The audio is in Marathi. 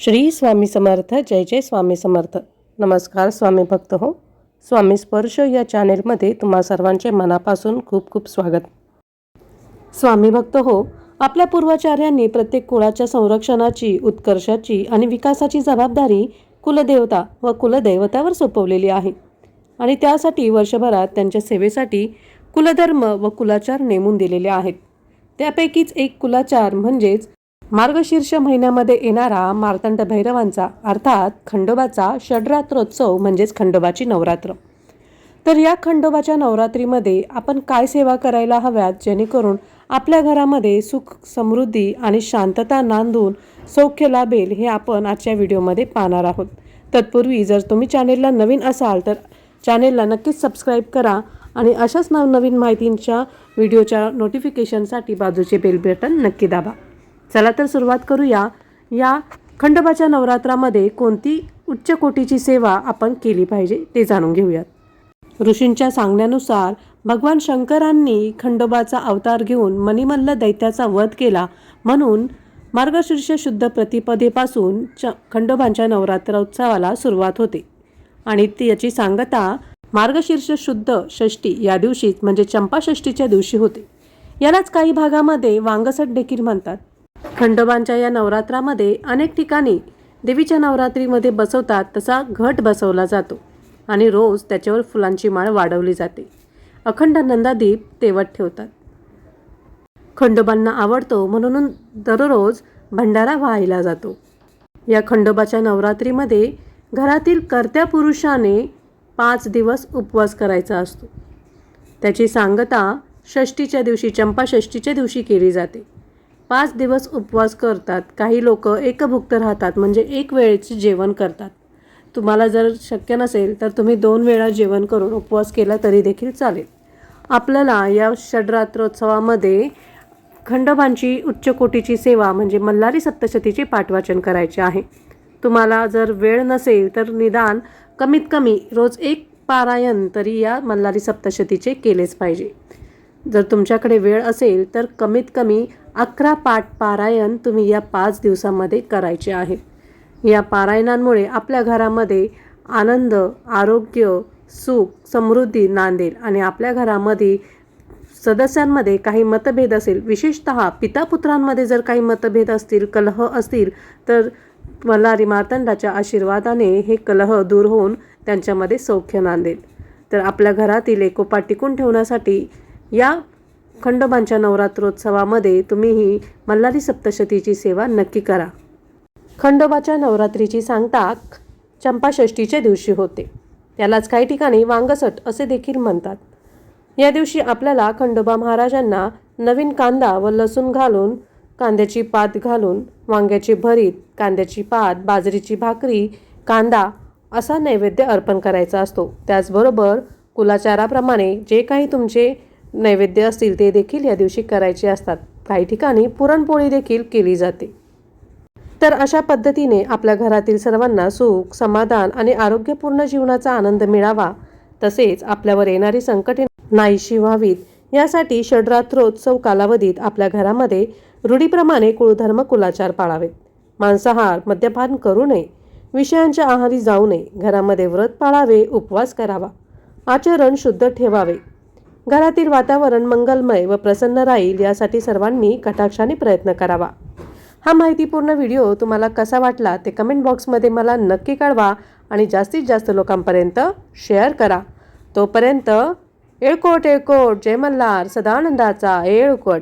श्री स्वामी समर्थ जय जय स्वामी समर्थ. नमस्कार स्वामी भक्त हो. स्वामी स्पर्श या चॅनेलमध्ये तुम्हा सर्वांचे मनापासून खूप खूप स्वागत. स्वामी भक्त हो आपल्या पूर्वाचार्यांनी प्रत्येक कुळाच्या संरक्षणाची उत्कर्षाची आणि विकासाची जबाबदारी कुलदेवता व कुलदैवतावर सोपवलेली आहे. आणि त्यासाठी वर्षभरात त्यांच्या सेवेसाठी कुलधर्म व कुलाचार नेमून दिलेले आहेत. त्यापैकीच एक कुलाचार म्हणजेच मार्गशीर्ष महिन्यामध्ये येणारा मार्तंड भैरवांचा अर्थात खंडोबाचा षडरात्रोत्सव म्हणजेच खंडोबाची नवरात्र. तर या खंडोबाच्या नवरात्रीमध्ये आपण काय सेवा करायला हव्यात? जेणेकरून आपल्या घरामध्ये सुख समृद्धी आणि शांतता नांदून सौख्य लाभेल हे आपण आजच्या व्हिडिओमध्ये पाहणार आहोत. तत्पूर्वी जर तुम्ही चॅनेलला नवीन असाल तर चॅनेलला नक्कीच सबस्क्राईब करा आणि अशाच नवनवीन माहितींच्या व्हिडिओच्या नोटिफिकेशनसाठी बाजूचे बेल बटन नक्की दाबा. चला तर सुरुवात करूया. या खंडोबाच्या नवरात्रामध्ये कोणती उच्च कोटीची सेवा आपण केली पाहिजे ते जाणून घेऊयात. ऋषींच्या सांगण्यानुसार भगवान शंकरांनी खंडोबाचा अवतार घेऊन मणिमल्ल दैत्याचा वध केला म्हणून मार्गशीर्ष शुद्ध प्रतिपदेपासून च खंडोबांच्या नवरात्रोत्सवाला सुरुवात होते. आणि ती याची सांगता मार्गशीर्ष शुद्ध षष्टी या दिवशीच म्हणजे चंपाषष्टीच्या दिवशी होते. यालाच काही भागामध्ये वांगसट देखील म्हणतात. खंडोबांच्या या नवरात्रामध्ये अनेक ठिकाणी देवीच्या नवरात्रीमध्ये बसवतात तसा घट बसवला जातो आणि रोज त्याच्यावर फुलांची माळ वाढवली जाते. अखंड नंदादीप तेवत ठेवतात. खंडोबांना आवडतो म्हणून दररोज भंडारा व्हायला जातो. या खंडोबाच्या नवरात्रीमध्ये घरातील कर्त्या पुरुषाने पाच दिवस उपवास करायचा असतो. त्याची सांगता षष्टीच्या दिवशी चंपाषष्टीच्या दिवशी केली जाते. पाच दिवस उपवास करतात. काही लोक एकभुक्त राहतात म्हणजे एक वेळेचे जेवण करतात. तुम्हाला जर शक्य नसेल तर तुम्ही दोन वेळा जेवण करून उपवास केला तरी देखील चालेल. आपल्याला या षडरात्रोत्सवामध्ये खंडोबांची उच्चकोटीची सेवा म्हणजे मल्हारी सप्तशतीचे पाठवाचन करायचे आहे. तुम्हाला जर वेळ नसेल तर निदान कमीत कमी रोज एक पारायण तरी या मल्हारी सप्तशतीचे केलेच पाहिजे. जर तुमच्याकडे वेळ असेल तर कमीत कमी अकरा पाठ पारायण तुम्ही या पाच दिवसामध्ये करायचे आहे. या पारायणांमुळे आपल्या घरामध्ये आनंद आरोग्य सुख समृद्धी नांदेल आणि आपल्या घरामध्ये सदस्यांमध्ये काही मतभेद असेल विशेषत पितापुत्रांमध्ये जर काही मतभेद असतील कलह असतील तर मल्हारी मार्तंडाच्या आशीर्वादाने हे कलह दूर होऊन त्यांच्यामध्ये सौख्य नांदेल. तर आपल्या घरातील एकोपा टिकून ठेवण्यासाठी या खंडोबांच्या नवरात्रोत्सवामध्ये तुम्ही ही मल्हारी सप्तशतीची सेवा नक्की करा. खंडोबाच्या नवरात्रीची सांगता चंपाषष्टीच्या दिवशी होते. त्यालाच काही ठिकाणी वांगसट असे देखील म्हणतात. या दिवशी आपल्याला खंडोबा महाराजांना नवीन कांदा व लसूण घालून कांद्याची पात घालून वांग्याची भरीत कांद्याची पात बाजरीची भाकरी कांदा असा नैवेद्य अर्पण करायचा असतो. त्याचबरोबर कुलाचाराप्रमाणे जे काही तुमचे नैवेद्य असतील ते देखील या दिवशी करायचे असतात. काही ठिकाणी पुरणपोळी देखील केली जाते. तर अशा पद्धतीने आपल्या घरातील सर्वांना सुख समाधान आणि आरोग्यपूर्ण जीवनाचा आनंद मिळावा. तसेच आपल्यावर येणारी संकटे नाहीशी व्हावीत. यासाठी षडरात्रोत्सव कालावधीत आपल्या घरामध्ये रूढीप्रमाणे कुळधर्म कुलाचार पाळावेत. मांसाहार मद्यपान करू नये. विषयांच्या आहारी जाऊ नये. घरामध्ये व्रत पाळावे उपवास करावा. आचरण शुद्ध ठेवावे. घरातील वातावरण मंगलमय व प्रसन्न राहील यासाठी सर्वांनी कटाक्षाने प्रयत्न करावा. हा माहितीपूर्ण व्हिडिओ तुम्हाला कसा वाटला ते कमेंट बॉक्समध्ये मला नक्की कळवा आणि जास्तीत जास्त लोकांपर्यंत शेअर करा. तोपर्यंत येळकोट येळकोट जय मल्हार सदानंदाचा येळकोट.